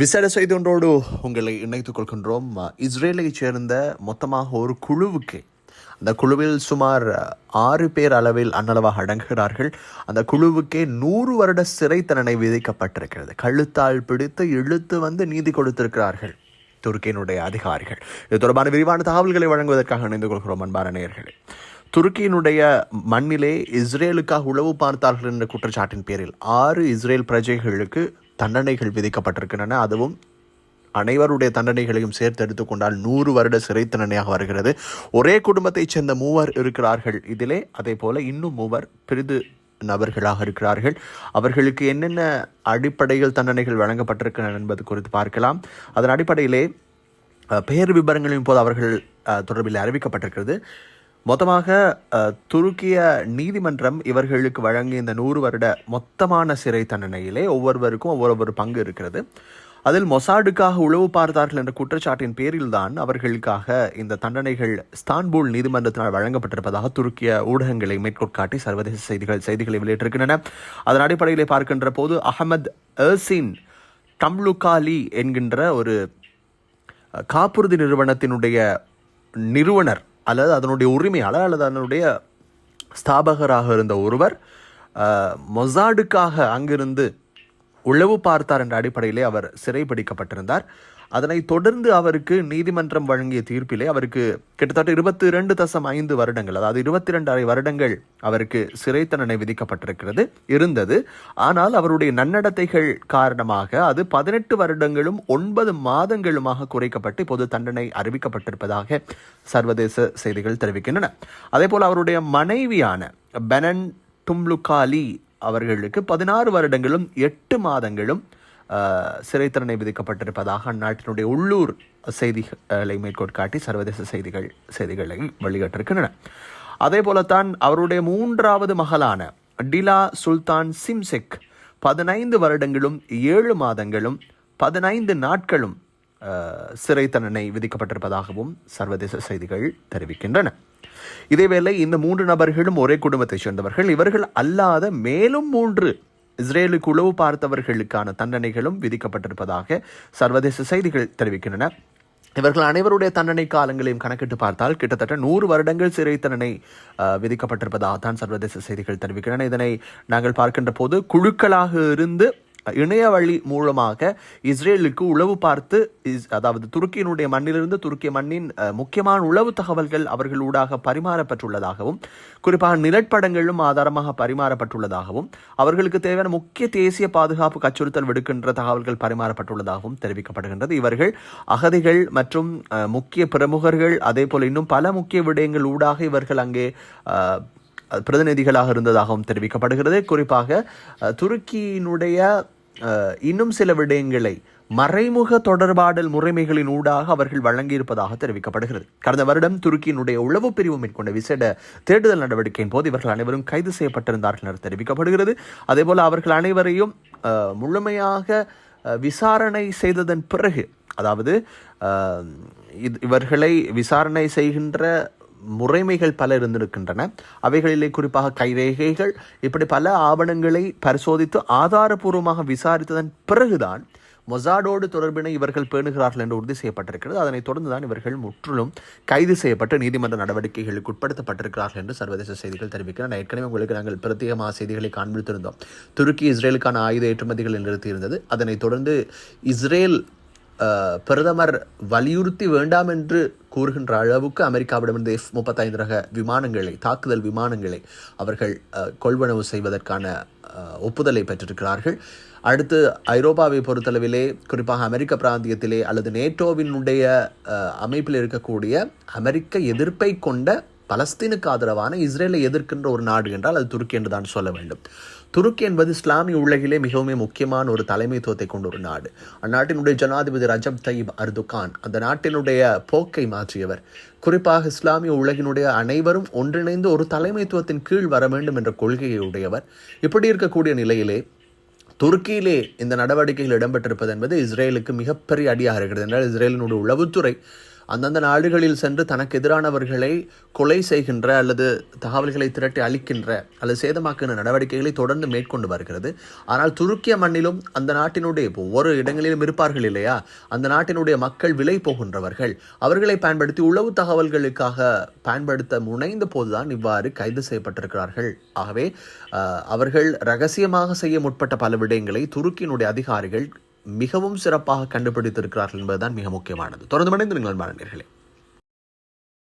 விசேட செய்தொன்றோடு உங்களை இணைத்துக் கொள்கின்றோம். இஸ்ரேலை சேர்ந்த மொத்தமாக ஒரு குழுவுக்கு அந்த குழுவில் சுமார் ஆறு பேர் அளவில் அன்னளவாக அடங்குகிறார்கள். அந்த குழுவுக்கே நூறு வருட சிறை தண்டனை விதிக்கப்பட்டிருக்கிறது. கழுத்தால் பிடித்து இழுத்து வந்து நீதி கொடுத்திருக்கிறார்கள் துருக்கியினுடைய அதிகாரிகள். இது தொடர்பான விரிவான தகவல்களை வழங்குவதற்காக இணைந்து கொள்கிறோம் அன்பான நேயர்களே. துருக்கியினுடைய மண்ணிலே இஸ்ரேலுக்காக உளவு பார்த்தார்கள் என்ற குற்றச்சாட்டின் பேரில் ஆறு இஸ்ரேல் பிரஜைகளுக்கு தண்டனைகள் விதிக்கப்பட்டிருக்கின்றன. அதுவும் அனைவருடைய தண்டனைகளையும் சேர்த்து எடுத்துக்கொண்டால் நூறு வருட சிறை தண்டனையாக வருகிறது. ஒரே குடும்பத்தைச் சேர்ந்த மூவர் இருக்கிறார்கள். இதிலே அதே போல இன்னும் மூவர் பிரிது நபர்களாக இருக்கிறார்கள். அவர்களுக்கு என்னென்ன அடிப்படையில் தண்டனைகள் வழங்கப்பட்டிருக்கின்றன என்பது குறித்து பார்க்கலாம். அதன் அடிப்படையிலே பெயர் விபரங்களின் போது அவர்கள் தொடர்பில் அறிவிக்கப்பட்டிருக்கிறது. மொத்தமாக துருக்கிய நீதிமன்றம் இவர்களுக்கு வழங்கிய இந்த நூறு வருட மொத்தமான சிறை தண்டனையிலே ஒவ்வொருவருக்கும் ஒவ்வொரு பங்கு இருக்கிறது. அதில் மொசாடுக்காக உளவு பார்த்தார்கள் என்ற குற்றச்சாட்டின் பேரில்தான் அவர்களுக்காக இந்த தண்டனைகள் ஸ்தான்புல் நீதிமன்றத்தினால் வழங்கப்பட்டிருப்பதாக துருக்கிய ஊடகங்களை மேற்கோட்காட்டி சர்வதேச செய்திகள் செய்திகளை வெளியிட்டிருக்கின்றன. அதன் அடிப்படையிலே பார்க்கின்ற போது அகமது ஏர்சின் டம்லுகாலி என்கின்ற ஒரு காப்புறுதி நிறுவனத்தினுடைய நிறுவனர் அல்லது அதனுடைய உரிமையாளர் அல்லது அதனுடைய ஸ்தாபகராக இருந்த ஒருவர் மொசாடுக்காக அங்கிருந்து உளவு பார்த்தார் என்ற அடிப்படையிலே அவர் சிறைப்பிடிக்கப்பட்டிருந்தார் அதனைத் தொடர்ந்து அவருக்கு நீதிமன்றம் வழங்கிய தீர்ப்பிலே அவருக்கு கிட்டத்தட்ட இருபத்தி ரெண்டு தசம் ஐந்து வருடங்கள் அதாவது இருபத்தி ரெண்டு அரை வருடங்கள் அவருக்கு சிறை தண்டனை விதிக்கப்பட்டிருக்கிறது இருந்தது. ஆனால் அவருடைய நன்னடத்தைகள் காரணமாக அது பதினெட்டு வருடங்களும் ஒன்பது மாதங்களுமாக குறைக்கப்பட்டு இப்போது தண்டனை அறிவிக்கப்பட்டிருப்பதாக சர்வதேச செய்திகள் தெரிவிக்கின்றன. அதே போல் அவருடைய மனைவியான பெனன் டும்லுகாலி அவர்களுக்கு பதினாறு வருடங்களும் எட்டு மாதங்களும் சிறை தண்டனை விதிக்கப்பட்டிருப்பதாக அந்நாட்டினுடைய உள்ளூர் செய்திகளை மேற்கோட்காட்டி சர்வதேச செய்திகள் செய்திகளை வெளியிட்டிருக்கின்றன. அதே போலத்தான் அவருடைய மூன்றாவது மகளான டிலா சுல்தான் சிம்செக் பதினைந்து வருடங்களும் ஏழு மாதங்களும் பதினைந்து நாட்களும் சிறை தண்டனை விதிக்கப்பட்டிருப்பதாகவும் சர்வதேச செய்திகள் தெரிவிக்கின்றன. இதேவேளை இந்த மூன்று நபர்களும் ஒரே குடும்பத்தைச் சேர்ந்தவர்கள். இவர்கள் அல்லாத மேலும் மூன்று இஸ்ரேலுக்கு உளவு பார்த்தவர்களுக்கான தண்டனைகளும் விதிக்கப்பட்டிருப்பதாக சர்வதேச செய்திகள் தெரிவிக்கின்றன. இவர்கள் அனைவருடைய தண்டனை காலங்களையும் கணக்கிட்டு பார்த்தால் கிட்டத்தட்ட நூறு வருடங்கள் சிறை தண்டனை விதிக்கப்பட்டிருப்பதாக தான் சர்வதேச செய்திகள் தெரிவிக்கின்றன. இதனை நாங்கள் பார்க்கின்ற போது குழுக்களாக இருந்து இணைய வழி மூலமாக இஸ்ரேலுக்கு உளவு பார்த்து இஸ்- அதாவது துருக்கியினுடைய மண்ணிலிருந்து துருக்கிய மண்ணின் முக்கியமான உளவு தகவல்கள் அவர்கள் ஊடாக பரிமாறப்பட்டுள்ளதாகவும் குறிப்பாக நிலப்படங்களும் ஆதாரமாக பரிமாறப்பட்டுள்ளதாகவும் அவர்களுக்கு தேவையான முக்கிய தேசிய பாதுகாப்பு அச்சுறுத்தல் விடுக்கின்ற தகவல்கள் பரிமாறப்பட்டுள்ளதாகவும் தெரிவிக்கப்படுகின்றது. இவர்கள் அகதிகள் மற்றும் முக்கிய பிரமுகர்கள் அதே போல இன்னும் பல முக்கிய விடயங்கள் ஊடாக இவர்கள் அங்கே பிரதிநிதிகளாக இருந்ததாகவும் தெரிவிக்கப்படுகிறது. குறிப்பாக துருக்கியினுடைய இன்னும் சில விடயங்களை மறைமுக தொடர்பாடல் முறைமைகளின் ஊடாக அவர்கள் வழங்கியிருப்பதாக தெரிவிக்கப்படுகிறது. கடந்த வருடம் துருக்கியினுடைய உளவு பிரிவு மேற்கொண்ட விசேட தேடுதல் நடவடிக்கையின் போது இவர்கள் அனைவரும் கைது செய்யப்பட்டிருந்தார்கள் என தெரிவிக்கப்படுகிறது. அதேபோல் அவர்கள் அனைவரையும் முழுமையாக விசாரணை செய்ததன் பிறகு அதாவது இது- இவர்களை விசாரணை செய்கின்ற முறைமைகள் பல இருந்திருக்கின்றன. அவைகளிலே குறிப்பாக கைரேகைகள் இப்படி பல ஆவணங்களை பரிசோதித்து ஆதாரபூர்வமாக விசாரித்ததன் பிறகுதான் மொசாடோடு தொடர்பினை இவர்கள் பேணுகிறார்கள் என்று உறுதி செய்யப்பட்டிருக்கிறது. அதனைத் தொடர்ந்து தான் இவர்கள் முற்றிலும் கைது செய்யப்பட்டு நீதிமன்ற நடவடிக்கைகளுக்கு உட்படுத்தப்பட்டிருக்கிறார்கள் என்று சர்வதேச செய்திகள் தெரிவிக்கிறார் ஏற்கனவே உங்களுக்கு நாங்கள் பிரத்யேகமாக செய்திகளை காண்பித்திருந்தோம். துருக்கி இஸ்ரேலுக்கான ஆயுத ஏற்றுமதிகளை நிறுத்தியிருந்தது. அதனைத் தொடர்ந்து இஸ்ரேல் பிரதமர் வலியுறுத்தி வேண்டாம் என்று கூறுகின்ற அளவுக்கு அமெரிக்காவிடமிருந்து எஃப் முப்பத்தைந்து ரக விமானங்களை தாக்குதல் விமானங்களை அவர்கள் கொள்வனவு செய்வதற்கான ஒப்புதலை பெற்றிருக்கிறார்கள். அடுத்து ஐரோப்பாவை பொறுத்தளவிலே குறிப்பாக அமெரிக்க பிராந்தியத்திலே அல்லது நேட்டோவினுடைய அமைப்பில் இருக்கக்கூடிய அமெரிக்க எதிர்ப்பை கொண்ட பலஸ்தீனுக்கு ஆதரவான இஸ்ரேலை எதிர்க்கின்ற ஒரு நாடு என்றால் அது துருக்கி என்று தான் சொல்ல வேண்டும். துருக்கி என்பது இஸ்லாமிய உலகிலே மிகவும் முக்கியமான ஒரு தலைமைத்துவத்தை கொண்ட ஒரு நாடு. அந்நாட்டினுடைய ஜனாதிபதி ரஜப் தயிப் அர்துகான் அந்த நாட்டினுடைய போக்கை மாற்றியவர். குறிப்பாக இஸ்லாமிய உலகினுடைய அனைவரும் ஒன்றிணைந்து ஒரு தலைமைத்துவத்தின் கீழ் வர வேண்டும் என்ற கொள்கையை உடையவர். இப்படி இருக்கக்கூடிய நிலையிலே துருக்கியிலே இந்த நடவடிக்கைகள் இடம்பெற்றிருப்பது என்பது இஸ்ரேலுக்கு மிகப்பெரிய அடியாக இருக்கிறது. என்றால் இஸ்ரேலினுடைய உளவுத்துறை அந்தந்த நாடுகளில் சென்று தனக்கு எதிரானவர்களை கொலை செய்கின்ற அல்லது தகவல்களை திரட்டி அளிக்கின்ற அல்லது சேதமாக்குகின்ற நடவடிக்கைகளை தொடர்ந்து மேற்கொண்டு வருகிறது. ஆனால் துருக்கிய மண்ணிலும் அந்த நாட்டினுடைய ஒவ்வொரு இடங்களிலும் இருப்பார்கள் இல்லையா? அந்த நாட்டினுடைய மக்கள் விலை போகின்றவர்கள். அவர்களை பயன்படுத்தி உளவு தகவல்களுக்காக பயன்படுத்த முனைந்த போதுதான் இவ்வாறு கைது செய்யப்பட்டிருக்கிறார்கள். ஆகவே அவர்கள் ரகசியமாக செய்ய முற்பட்ட பல விடயங்களை துருக்கியினுடைய அதிகாரிகள் மிகவும் சிறப்பாக கண்டுபிடித்திருக்கிறார்கள் என்பதுதான் மிக முக்கியமானது. தொடர்ந்து மணிந்து நீங்கள் மாணவர்களே